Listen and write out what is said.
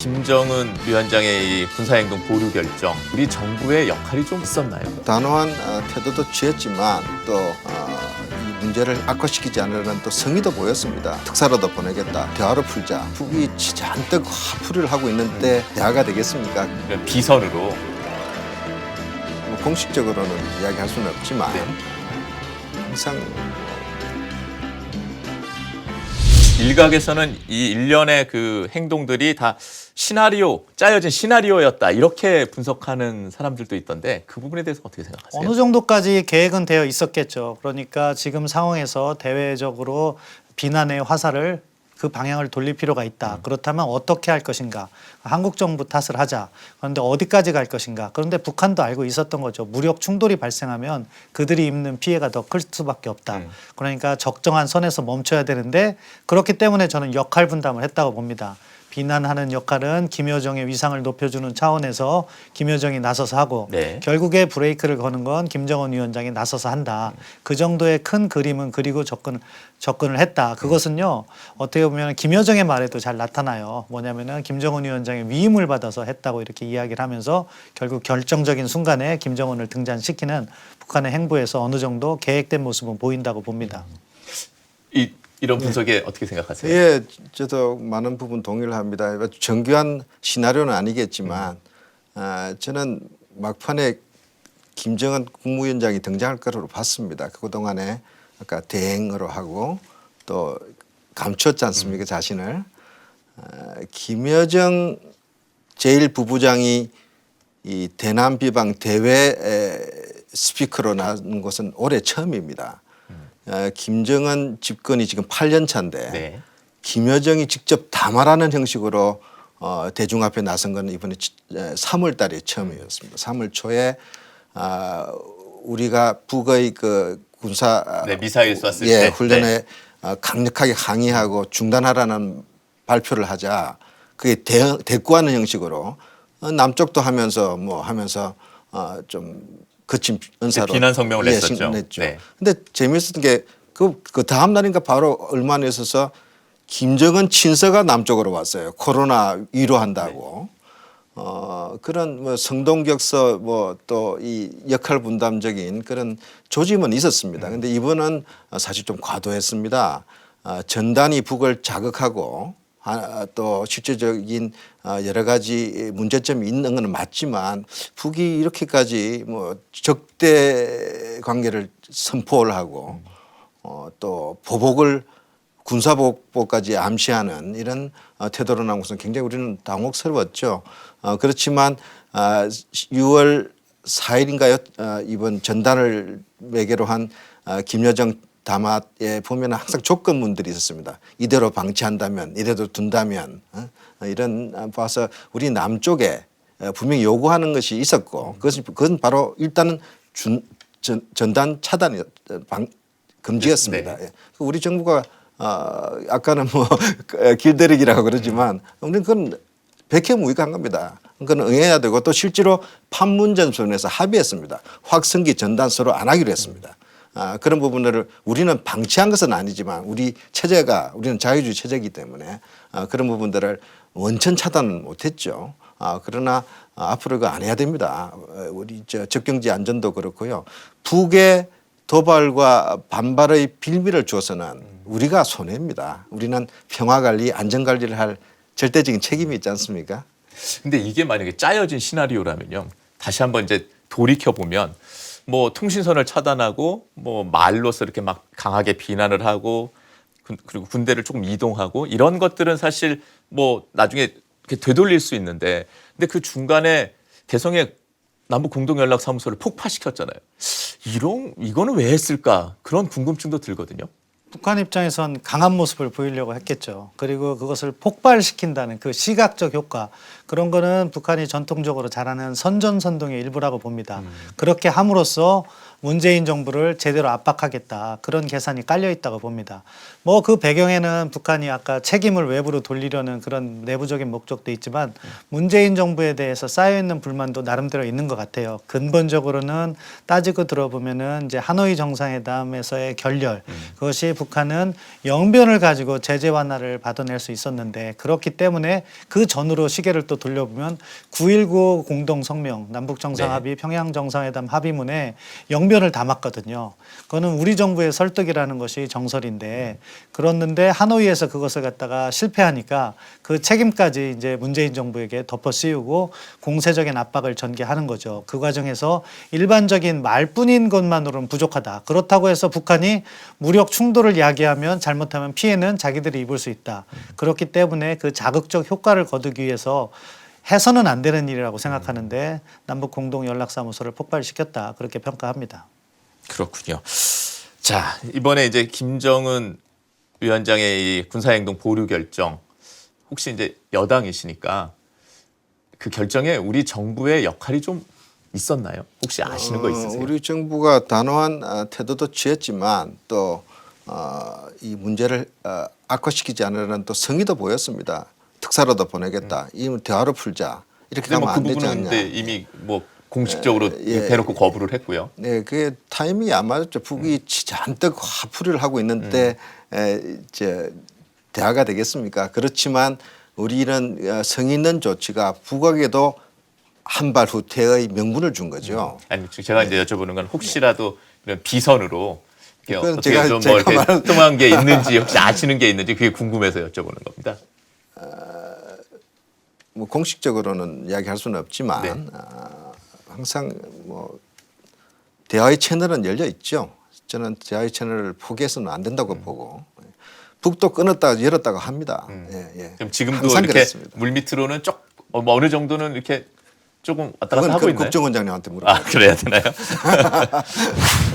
김정은 위원장의 이 군사행동 보류 결정, 우리 정부의 역할이 좀 있었나요? 단호한 어, 태도도 취했지만 또 어, 이 문제를 악화시키지 않으려는 또 성의도 보였습니다. 특사라도 보내겠다. 대화로 풀자. 북이 잔뜩 화풀이를 하고 있는데 대화가 되겠습니까? 그러니까 비선으로 뭐 공식적으로는 이야기할 수는 없지만 네. 항상 일각에서는 이 일련의 그 행동들이 다 시나리오, 짜여진 시나리오였다 이렇게 분석하는 사람들도 있던데 그 부분에 대해서 어떻게 생각하세요? 어느 정도까지 계획은 되어 있었겠죠. 그러니까 지금 상황에서 대외적으로 비난의 화살을 그 방향을 돌릴 필요가 있다. 그렇다면 어떻게 할 것인가? 한국 정부 탓을 하자. 그런데 어디까지 갈 것인가? 그런데 북한도 알고 있었던 거죠. 무력 충돌이 발생하면 그들이 입는 피해가 더 클 수밖에 없다. 음. 그러니까 적정한 선에서 멈춰야 되는데 그렇기 때문에 저는 역할 분담을 했다고 봅니다. 비난하는 역할은 김여정의 위상을 높여주는 차원에서 김여정이 나서서 하고 네. 결국에 브레이크를 거는 건 김정은 위원장이 나서서 한다. 그 정도의 큰 그림은 그리고 접근 접근을 했다. 그것은요 어떻게 보면 김여정의 말에도 잘 나타나요. 뭐냐면은 김정은 위원장의 위임을 받아서 했다고 이렇게 이야기를 하면서 결국 결정적인 순간에 김정은을 등장시키는 북한의 행보에서 어느 정도 계획된 모습은 보인다고 봅니다. 이, 이런 분석에 어떻게 생각하세요? 예, 저도 많은 부분 동의를 합니다. 정교한 시나리오는 아니겠지만 아, 저는 막판에 김정은 국무위원장이 등장할 거로 봤습니다. 그 동안에 아까 대행으로 하고 또 감췄지 않습니까 자신을 아, 김여정 제일 부부장이 이 대남 비방 대외 에, 스피커로 나온 것은 올해 처음입니다. 어, 김정은 집권이 지금 8년 차인데 네. 김여정이 직접 담화라는 형식으로 어, 대중 앞에 나선 건 이번에 3월 달에 처음이었습니다. 3월 초에 아, 우리가 북의 그 군사 네, 미사일 쐈을 예, 때. 훈련에 네. 어, 강력하게 항의하고 중단하라는 발표를 하자 그게 대, 대꾸하는 형식으로 어, 남쪽도 하면서 뭐 하면서 어, 좀 거친 은사로 비난 성명을 예, 냈었죠. 신- 냈죠. 네. 근데 재미있었던 게그 그 다음 날인가 바로 얼마 안에 있어서 김정은 친서가 남쪽으로 왔어요. 코로나 위로한다고. 어 그런 뭐 성동격서 뭐 또 이 역할 분담적인 그런 조짐은 있었습니다. 근데 이번은 사실 좀 과도했습니다. 아, 전단이 북을 자극하고 아, 또 실제적인 아, 여러 가지 문제점이 있는 건 맞지만 북이 이렇게까지 뭐 적대 관계를 선포를 하고 어, 또 보복을 군사복복까지 암시하는 이런 어, 태도로 나온 것은 굉장히 우리는 당혹스러웠죠. 어, 그렇지만 아, 6월 4일인가요? 어, 이번 전단을 매개로 한 어, 김여정 담화에 보면 항상 조건문들이 있었습니다. 이대로 방치한다면, 이대로 둔다면 어? 이런 아, 봐서 우리 남쪽에 어, 분명히 요구하는 것이 있었고 그것은 그건 바로 일단은 준, 전, 전단 차단 방, 금지였습니다. 네. 예. 그 우리 정부가 어, 아까는 뭐 길들이기라고 그러지만 우리는 그건 백해무익한 겁니다. 그건 응해야 되고 또 실제로 판문점 선에서 합의했습니다. 확성기 전단 서로 안 하기로 했습니다. 아, 그런 부분들을 우리는 방치한 것은 아니지만 우리 체제가 우리는 자유주의 체제이기 때문에 아, 그런 부분들을 원천 차단은 못했죠. 아, 그러나 아, 앞으로 그거 안 해야 됩니다. 어, 우리 저 적경지 안전도 그렇고요. 북의 도발과 반발의 빌미를 줘서는 우리가 손해입니다. 우리는 평화 관리, 안전 관리를 할 절대적인 책임이 있지 않습니까? 근데 이게 만약에 짜여진 시나리오라면요. 다시 한번 이제 돌이켜 보면 뭐 통신선을 차단하고 뭐 말로서 이렇게 막 강하게 비난을 하고 군- 그리고 군대를 조금 이동하고 이런 것들은 사실 뭐 나중에 되돌릴 수 있는데 근데 그 중간에 개성의 남북 공동연락사무소를 폭파시켰잖아요. 이런 이거는 왜 했을까 그런 궁금증도 들거든요. 북한 입장에선 강한 모습을 보이려고 했겠죠. 그리고 그것을 폭발시킨다는 그 시각적 효과 그런 거는 북한이 전통적으로 잘하는 선전선동의 일부라고 봅니다. 그렇게 함으로써 문재인 정부를 제대로 압박하겠다 그런 계산이 깔려 있다고 봅니다. 뭐 그 배경에는 북한이 아까 책임을 외부로 돌리려는 그런 내부적인 목적도 있지만 문재인 정부에 대해서 쌓여 있는 불만도 나름대로 있는 것 같아요. 근본적으로는 따지고 들어보면은 이제 하노이 정상회담에서의 결렬 그것이 북한은 영변을 가지고 제재 완화를 받아낼 수 있었는데 그렇기 때문에 그 전으로 시계를 또 돌려보면 9.19 공동 성명 남북 정상 네. 합의 평양 정상회담 합의문에 영변을 담았거든요. 그거는 우리 정부의 설득이라는 것이 정설인데 그렇는데 하노이에서 그것을 갖다가 실패하니까 그 책임까지 이제 문재인 정부에게 덮어 씌우고 공세적인 압박을 전개하는 거죠. 그 과정에서 일반적인 말뿐인 것만으로는 부족하다. 그렇다고 해서 북한이 무력 충돌을 야기하면 잘못하면 피해는 자기들이 입을 수 있다. 그렇기 때문에 그 자극적 효과를 거두기 위해서 해서는 안 되는 일이라고 생각하는데 남북 공동 연락사무소를 폭발시켰다. 그렇게 평가합니다. 그렇군요. 자 이번에 이제 김정은 위원장의 이 군사행동 보류 결정 혹시 이제 여당이시니까 그 결정에 우리 정부의 역할이 좀 있었나요? 혹시 아시는 거 어, 있으세요? 우리 정부가 단호한 어, 태도도 취했지만 또 어, 이 문제를 어, 악화시키지 않으려는 또 성의도 보였습니다. 특사로도 보내겠다. 이 대화로 풀자. 이렇게 근데 가면 뭐그 안 되지 않냐. 이미 뭐 공식적으로 예. 대놓고 거부를 했고요. 네, 그게 타이밍이 안 맞았죠. 북이 잔뜩 화풀이를 하고 있는 때 에, 이제 대화가 되겠습니까? 그렇지만 우리는 어, 성의 있는 조치가 북에게도 한 발 후퇴의 명분을 준 거죠. 아니 제가 이제 여쭤보는 건 혹시라도 이런 비선으로 그건 제가- 좀뭐 제가 이렇게 말한- 통한 게 있는지 혹시 아시는 게 있는지 그게 궁금해서 여쭤보는 겁니다. 뭐 공식적으로는 이야기할 수는 없지만 네. 아, 항상 뭐 대화의 채널은 열려 있죠. 저는 대화의 채널을 포기해서는 안 된다고 음. 보고 북도 끊었다가 열었다가 합니다. 예, 예. 그럼 지금도 이렇게 그랬습니다. 물 밑으로는 쪽 어, 뭐 어느 정도는 이렇게 조금 왔다 갔다 하고 그 있나요? 국정원장님한테 물어봐. 아 그래야 되나요?